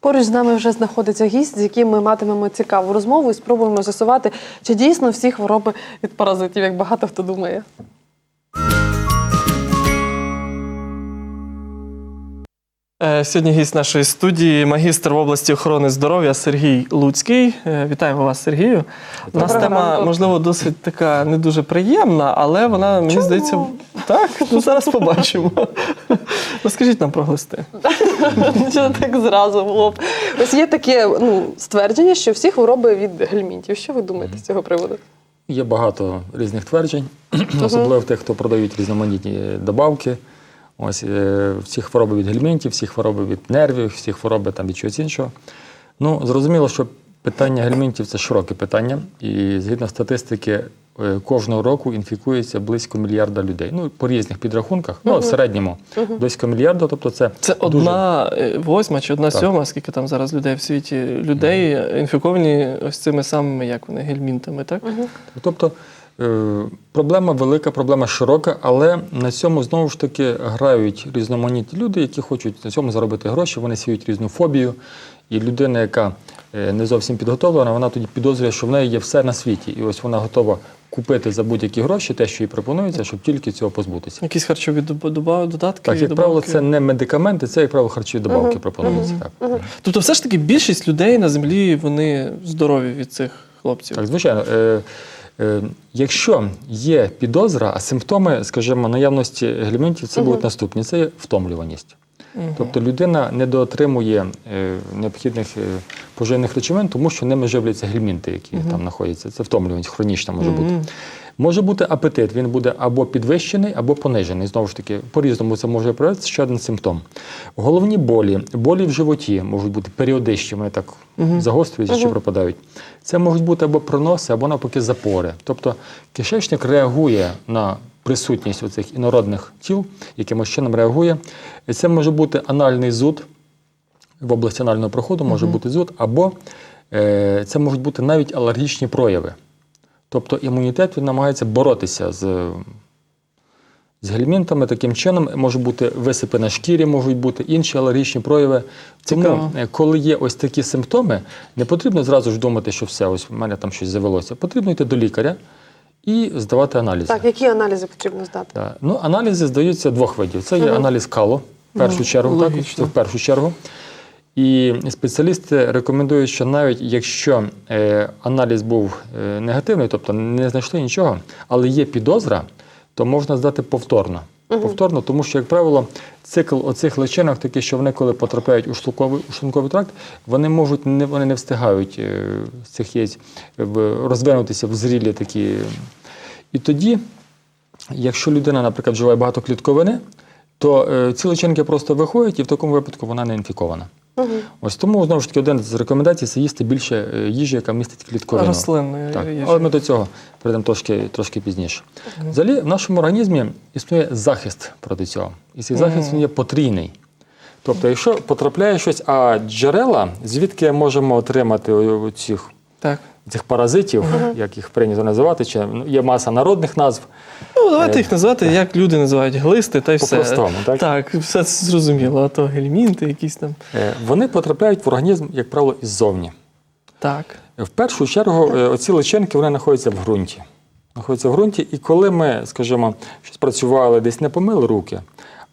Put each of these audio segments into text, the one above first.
Поруч з нами вже знаходиться гість, з яким ми матимемо цікаву розмову і спробуємо з'ясувати, чи дійсно всі хвороби від паразитів, як багато хто думає. Сьогодні гість нашої студії, магістр в області охорони здоров'я Сергій Луцький. Е, Вітаємо вас, Сергію. У нас Доброго тема, ранку. можливо, досить така не дуже приємна, але вона, мені Чому? здається, так, ну зараз побачимо. Розкажіть нам про глисти. Що так зразу в лоб? Ось є таке ну, ствердження, що всі хвороби від гельмінтів. Що ви думаєте з цього приводу? Є багато різних тверджень, особливо в тих, хто продають різноманітні добавки. Ось е, всі хвороби від гельмінтів, всі хвороби від нервів, всі хвороби там від чогось іншого. Ну, зрозуміло, що питання гельмінтів це широке питання, і згідно статистики, е, кожного року інфікується близько мільярда людей. Ну, по різних підрахунках, ну, в середньому близько мільярда, тобто це, Це дуже одна е, восьма чи одна Так. сьома, скільки там зараз людей в світі, людей е, інфіковані ось цими самими, як вони, гельмінтами, так? Тобто е, проблема велика, проблема широка, але на цьому знову ж таки грають різноманітні люди, які хочуть на цьому заробити гроші, вони сіють різну фобію. І людина, яка е, не зовсім підготовлена, вона тоді підозрює, що в неї є все на світі. І ось вона готова купити за будь-які гроші те, що їй пропонується, щоб тільки цього позбутися. Якісь харчові додатки? Так, як правило, це не медикаменти, це, як правило, харчові добавки пропонуються. Так. Тобто, все ж таки більшість людей на землі вони здорові від цих хлопців. Так, звичайно. Е, е, якщо є підозра, а симптоми, скажімо, наявності гельмінтів, це будуть наступні: це є втомлюваність. Тобто людина не доотримує е, необхідних е, поживних речовин, тому що ними живляться гельмінти, які там знаходяться. Це втомлюваність хронічна може бути. Може бути апетит, він буде або підвищений, або понижений. Знову ж таки, по-різному це може проявитися ще один симптом. Головні болі, болі в животі можуть бути періодичні, вони так загострюються чи пропадають. Це можуть бути або проноси, або навпаки запори. Тобто кишечник реагує на присутність оцих інородних тіл, якимось чином реагує. І це може бути анальний зуд в області анального проходу, може бути зуд, або е, це можуть бути навіть алергічні прояви. Тобто імунітет він намагається боротися з, з гельмінтами. Таким чином може бути висипи на шкірі, можуть бути інші алергічні прояви. Цікаво. е, коли є ось такі симптоми, не потрібно зразу ж думати, що все, ось в мене там щось завелося. Потрібно йти до лікаря і здавати аналізи. Так, які аналізи потрібно здати? Так. Ну, аналізи здаються двох видів. Це є аналіз калу, в першу чергу, так, логічно. це в першу чергу. І спеціалісти рекомендують, що навіть якщо е, аналіз був е, негативний, тобто не знайшли нічого, але є підозра, то можна здати повторно. Повторно, тому що, як правило, цикл оцих личинок такий, що вони, коли потрапляють у шлунковий, у шлунковий тракт, вони можуть не вони не встигають е, з цих яєць розвинутися в зрілі такі. І тоді, якщо людина, наприклад, вживає багато клітковини, то ці личинки просто виходять, і в такому випадку вона не інфікована. Ось тому знову ж таки один з рекомендацій це їсти більше е, їжі, яка містить клітковину. Рослинної Так, їжі. але ми до цього прийдемо трошки, трошки пізніше. Взагалі, в нашому організмі існує захист проти цього. І цей захист він є потрійний. Тобто, якщо потрапляє щось, а джерела, звідки можемо отримати цих, Так. Цих паразитів, як їх прийнято називати, чи ну, є маса народних назв. Ну, давайте їх назвати, як люди називають глисти, та й все. По-простому, так? Так, все це зрозуміло. А то гельмінти якісь там. Е, Вони потрапляють в організм, як правило, іззовні. Так. В першу чергу, е, оці личинки вони знаходяться в ґрунті. Знаходяться в ґрунті, і коли ми, скажімо, щось працювали, десь не помили руки,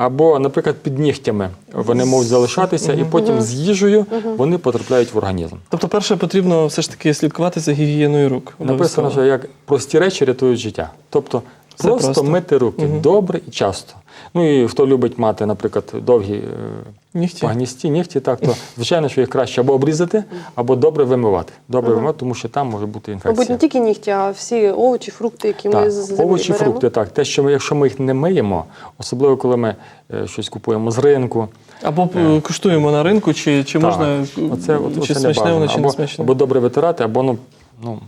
або, наприклад, під нігтями вони можуть залишатися, і потім з їжею вони потрапляють в організм. Тобто, перше потрібно все ж таки слідкувати за гігієною рук. Написано, що як прості речі рятують життя. Тобто Все просто, просто. мити руки добре і часто. Ну і хто любить мати, наприклад, довгі е, Нігті. погністі нігті, так то звичайно, що їх краще або обрізати, або добре вимивати. Добре вимивати, тому що там може бути інфекція. Мабуть, не тільки нігті, а всі овочі, фрукти, які ми Так, з землі овочі, беремо. фрукти, так. Те, що ми, якщо ми їх не миємо, особливо коли ми е, щось купуємо з ринку, Або е, куштуємо на ринку, чи, чи можна оце, от, чи оце смачне воно, чи не або, смачне. або добре витирати, або ну, ну,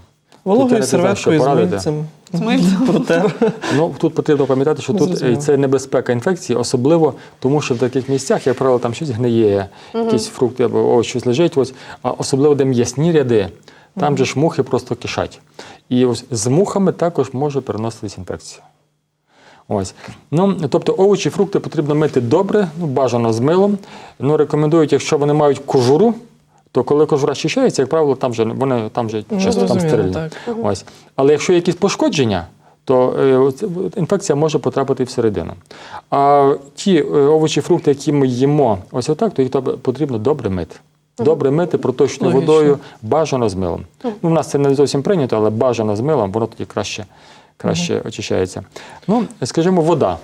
Вологою не серветкою з мильцем. Мильцем. Ну тут потрібно пам'ятати, що тут зрозуміло. е, це небезпека інфекції, особливо тому, що в таких місцях, як правило, там щось гниє, якісь фрукти або овочі щось лежить. Ось, а особливо, де м'ясні ряди, там же ж мухи просто кишать. І ось з мухами також може переноситись інфекція. Ось. Ну, тобто овочі, фрукти потрібно мити добре, ну, бажано з милом. Ну, рекомендують, якщо вони мають кожуру, то коли кожура щищається, як правило, там же вони там же Ну, часто там так. Ось. Але якщо є якісь пошкодження, то е, інфекція може потрапити всередину. А ті е, овочі, фрукти, які ми їмо, ось отак, то їх потрібно добре мити. Добре мити проточною Логічно. водою, бажано з милом. Ну, у нас це не зовсім прийнято, але бажано з милом, воно тоді краще, краще очищається. Ну, скажімо, вода.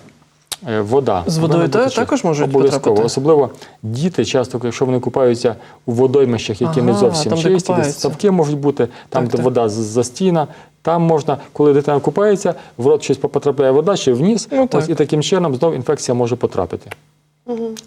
Е, Вода. З водою та- також можуть обов'язково. потрапити? Особливо діти часто, якщо вони купаються у водоймищах, які не зовсім там, чисті, де ставки можуть бути, там, Так, де так. вода за застійна, там можна, коли дитина купається, в рот щось потрапляє вода чи вниз, Ну, ось, так. і таким чином знов інфекція може потрапити.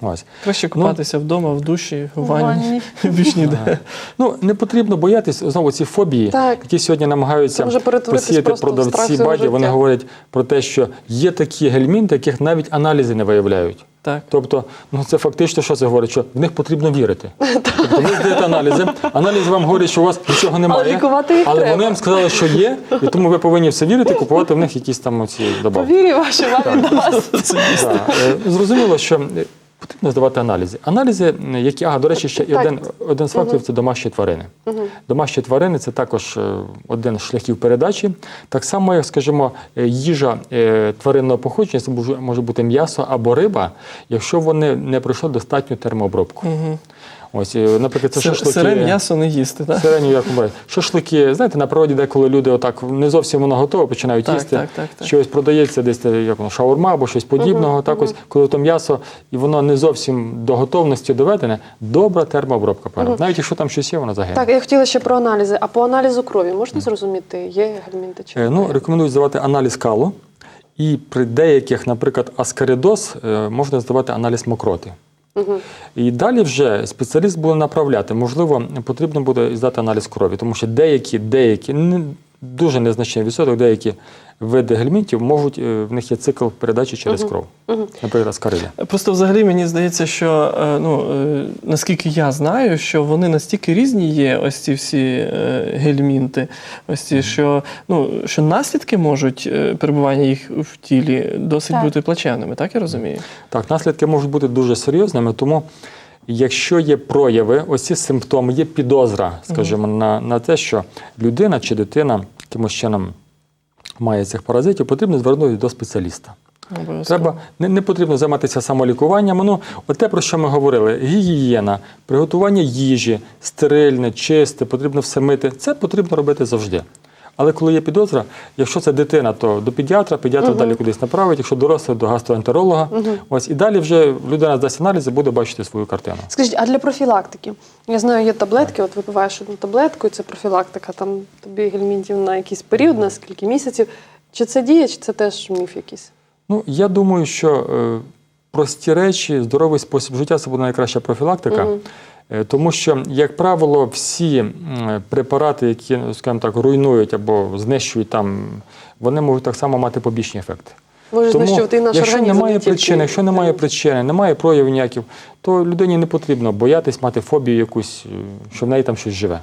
Ось. Краще купатися вдома, в душі, в В ванні. Більш ніде. Ну, не потрібно боятись знову ці фобії, Так. які сьогодні намагаються посіяти продавці баді. Вони говорять про те, що є такі гельмінти, яких навіть аналізи не виявляють. Так. Тобто, ну це фактично що це говорить, що в них потрібно вірити. Тобто ви здаєте аналізи, Аналіз вам говорить, що у вас нічого немає, лікувати їх але треба. вони вам сказали, що є, і тому ви повинні все вірити, купувати в них якісь там оці добавки. Повірю, ваші вам дасть. Так, е, Зрозуміло, що е, потрібно здавати аналізи. Аналізи, які, ага, до речі, ще і один, один з факторів це домашні тварини. Домашні тварини це також е, один з шляхів передачі. Так само, як, скажімо, е, їжа е, тваринного походження, це може бути м'ясо або риба, якщо вони не пройшли достатню термообробку. Ось, е, наприклад, це Сир- шашлики. Сире м'ясо не їсти, так? Сирені, як ми. Шашлики, знаєте, на природі, деколи люди отак не зовсім воно готове, починають Так, їсти. так, так, так. Щось продається десь е, як воно, шаурма або щось подібного. так ось, коли то м'ясо, і воно не зовсім до готовності доведене, добра термообробка перед. Навіть якщо там щось є, воно загине. Так, я хотіла ще про аналізи. А по аналізу крові можна зрозуміти, є гельмінти чи Е, Ну, немає? рекомендують здавати аналіз калу. І при деяких, наприклад, аскаридоз, е, можна здавати аналіз мокроти. І далі вже спеціаліст буде направляти. Можливо, потрібно буде здати аналіз крові, тому що деякі, деякі, дуже незначний відсоток, деякі види гельмінтів можуть, е, в них є цикл передачі через кров. Наприклад, аскариди. Просто взагалі мені здається, що е, ну, е, наскільки я знаю, що вони настільки різні є, ось ці всі гельмінти, ось ці, що, ну, що наслідки можуть перебування їх в тілі досить Так. бути плачевними, так я розумію? Так, наслідки можуть бути дуже серйозними, тому якщо є прояви, ось ці симптоми, є підозра, скажімо, на, на те, що людина чи дитина якимось чином має цих паразитів, потрібно звернутися до спеціаліста. Треба не, не потрібно займатися самолікуванням. Ну, от те, про що ми говорили: гігієна, приготування їжі, стерильне, чисте, потрібно все мити. Це потрібно робити завжди. Але коли є підозра, якщо це дитина, то до педіатра, педіатр далі кудись направить, якщо дорослий, до гастроентеролога. Ось і далі вже людина здасть аналізи, буде бачити свою картину. Скажіть, а для профілактики? Я знаю, є таблетки, от випиваєш одну таблетку, і це профілактика. Там тобі гельмінтів на якийсь період, на скільки місяців. Чи це діє, чи це теж міф якийсь? Ну, я думаю, що е, прості речі, здоровий спосіб життя це буде найкраща профілактика. Е, Тому що, як правило, всі препарати, які, скажімо так, руйнують або знищують там, вони можуть так само мати побічні ефекти. Може знищувати і наш якщо організм. немає не тільки причини, якщо немає причини, немає проявів ніяких, то людині не потрібно боятись мати фобію якусь, е, що в неї там щось живе.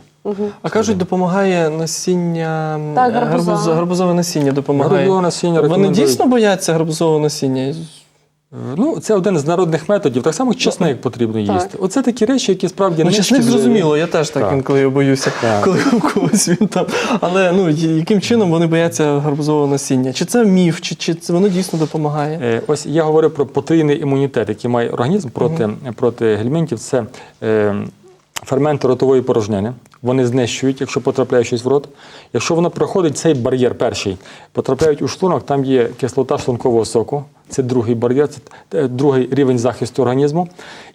А кажуть, допомагає насіння Так, гарбуз- гарбузове насіння допомагає. Гарбузове насіння Вони дійсно бояться гарбузового насіння. Е, Ну, це один з народних методів. Так само чесник потрібно Так. їсти. Оце такі речі, які справді Ну, не чесник зрозуміло, я теж так, Так. інколи боюся, Так. коли у когось він там. Але ну яким чином вони бояться гарбузового насіння? Чи це міф, чи, чи це воно дійсно допомагає? Е, Ось я говорив про потрійний імунітет, який має організм проти, проти гельмінтів. Це е, ферменти ротової порожнини. Вони знищують, якщо потрапляє щось в рот. Якщо воно проходить цей бар'єр перший, потрапляють у шлунок, там є кислота шлункового соку. Це другий бар'єр, це е, другий рівень захисту організму.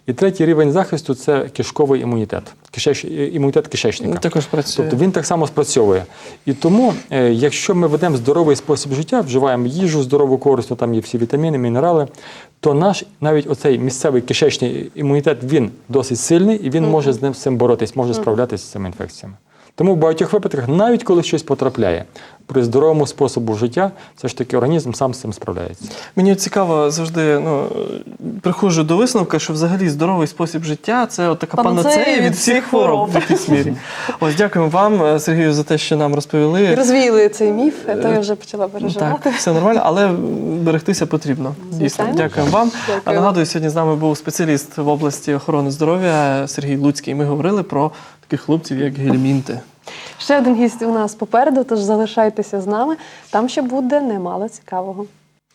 І третій рівень захисту це кишковий імунітет, кишеч, е, імунітет кишечника. Ну, Також працює. Тобто він так само спрацьовує. І тому, е, якщо ми ведемо здоровий спосіб життя, вживаємо їжу здорову корисну, там є всі вітаміни, мінерали, то наш навіть оцей місцевий кишечний імунітет він досить сильний і він може з ним з цим боротись, може справлятися з цими інфекціями. Тому в багатьох випадках, навіть коли щось потрапляє, при здоровому способу життя, все ж таки організм сам з цим справляється. Мені цікаво завжди ну, приходжу до висновку, що взагалі здоровий спосіб життя це от така Панацея панацея від всіх хвороб хвороб. в якійсь мірі. Ось дякуємо вам, е, Сергію, за те, що нам розповіли. розвіяли цей міф, а то я вже почала переживати. Так, все нормально, але берегтися потрібно. Дійсно, дякуємо вам. Дякую. А нагадую, сьогодні з нами був спеціаліст в області охорони здоров'я Сергій Луцький. Ми говорили про таких хлопців, як гельмінти. Ще один гість у нас попереду, тож залишайтеся з нами. Там ще буде немало цікавого.